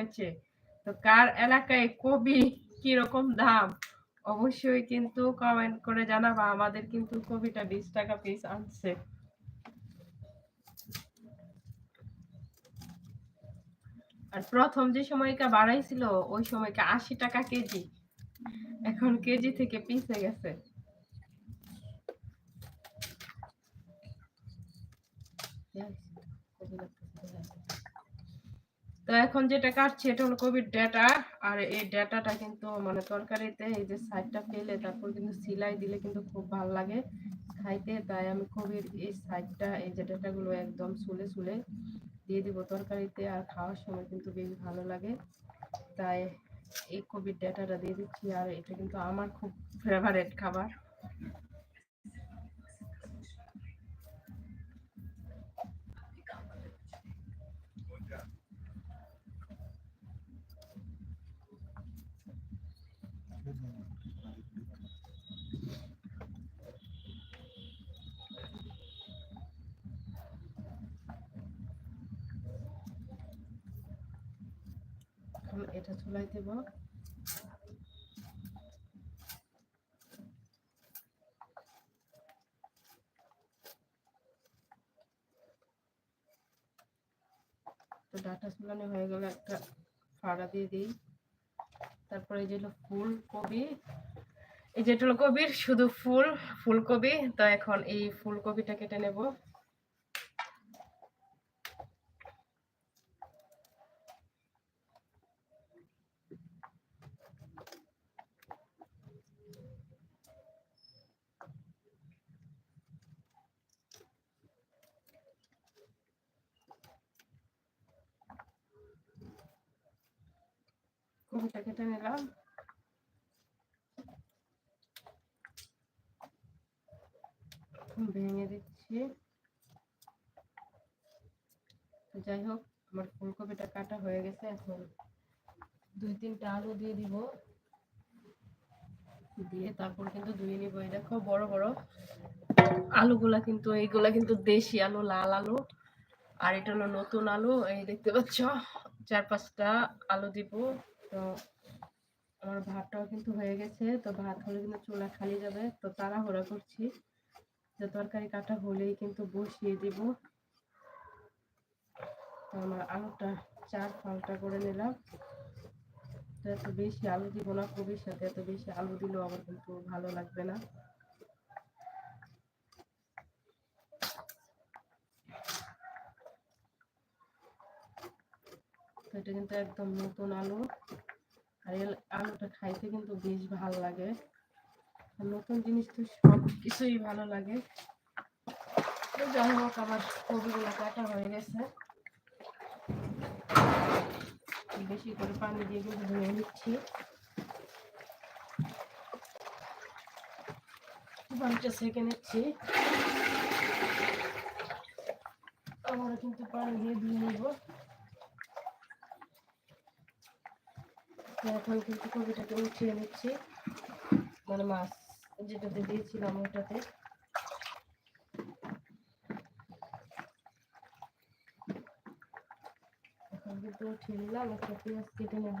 হয়েছে। তো কার এলাকায় কবি কীরকম দাম? অবশ্যই কিন্তু কমেন্ট করে জানাবা। আমাদের কিন্তু কবিটা বিশ টাকা পিস আনছে। আর প্রথম যে সময়টা বাড়াইছিল, ওই সময়টা আশি টাকা কেজি। এখন কেজি থেকে পিসে গেছে। তো এখন যেটা কাটছি এটা হলো কোভিড ডেটা আর এই ডেটাটা কিন্তু মানে তরকারিতে এই যে সাইডটা ফেলে তারপর কিন্তু সিলাই দিলে কিন্তু খুব ভালো লাগে খাইতে, তাই আমি কোভিড এই সাইডটা এই যে ডেটাগুলো একদম সুলে সুলে দিয়ে দিব তরকারিতে আর খাওয়ার সময় কিন্তু বেশ ভালো লাগে। তাই এই কোভিড ডেটাটা দিয়ে দিচ্ছি আর এটা কিন্তু আমার খুব ফেভারেট খাবার। এখন এটা চুলাই দেব তো ডাটা চুলানো হয়ে গেলে একটা ফাড়া দিয়ে দিই। তারপরে যে হলো ফুলকপি। এই যেটা হলো শুধু ফুল, ফুলকপি। তো এখন এই ফুলকপিটা কেটে নেব। কপিটা কেটে নিলাম ভেঙে দিচ্ছি যাই হোক, আমার ফুলকপিটা কাটা হয়ে গেছে, এখন দুই তিনটা আলু দিয়ে দিব। দিয়ে তারপর কিন্তু ধুয়ে নিব। এই দেখো, বড় বড় আলুগুলা কিন্তু, এইগুলা কিন্তু দেশি আলু, লাল আলু। আর এটা হলো নতুন আলু, এই দেখতে পাচ্ছ? চার পাঁচটা আলু দিব। তো আমার ভাতটাও কিন্তু হয়ে গেছে, তো ভাত হলে কিন্তু চুলা খালি যাবে, তো তাড়াহুড়া করছি। যে তরকারি কাটা হলেই কিন্তু বসিয়ে দিব। তো আমার আলুটা চার ফালটা করে নিলাম। তো এত বেশি আলু দিব না, কবির সাথে এত বেশি আলু দিলেও আমার কিন্তু ভালো লাগবে না। এটা কিন্তু একদম নতুন আলু। আর এই আলুটা খাইতে কিন্তু বেশ ভালো লাগে। নতুন জিনিস তো সব কিছুই ভালো লাগে। যাই হোক, আমার কবিগুলো কাটা হয়ে গেছে। বেশি করে পানি দিয়ে কিন্তু ধুয়ে নিচ্ছি। পানিটা সেঁকে নিচ্ছি। আমরা কিন্তু পানি দিয়ে ধুয়ে নিব। এখন কিন্তু কবিটাকে উঠিয়ে নিচ্ছি। মানে মাছ যেটাতে দিয়েছিলাম ওটাতে। এখন কিন্তু উঠিয়ে নিলাম, একটা পেঁয়াজ কেটে নেব।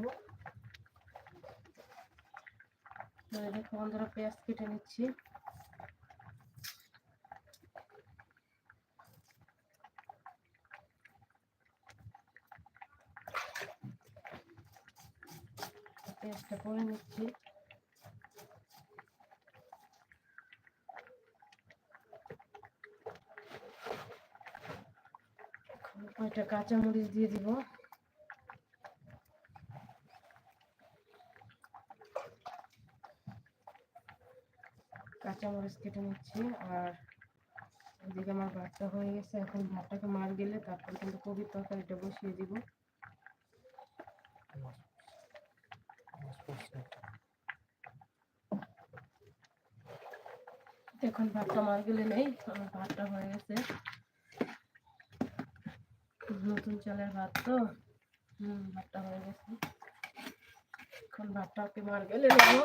দেখো আমরা পেঁয়াজ কেটে নিচ্ছি। পেঁয়াজটা করে নিচ্ছি। কয়টা কাঁচামরিচ দিয়ে দিব? কাঁচামরিচ কেটে নিচ্ছি, আর এদিকে আমার ভাতটা হয়ে গেছে। এখন ভাতটাকে মার গেলে তারপর কিন্তু কবির তরকারিটা বসিয়ে দিব। এখন ভাতটা মার গেলে নেই, আমার ভাতটা হয়ে গেছে। নতুন চালের ভাত তো, হুম, ভাতটা হয়ে গেছে। এখন ভাতটা ওকে মার গেলে নেব।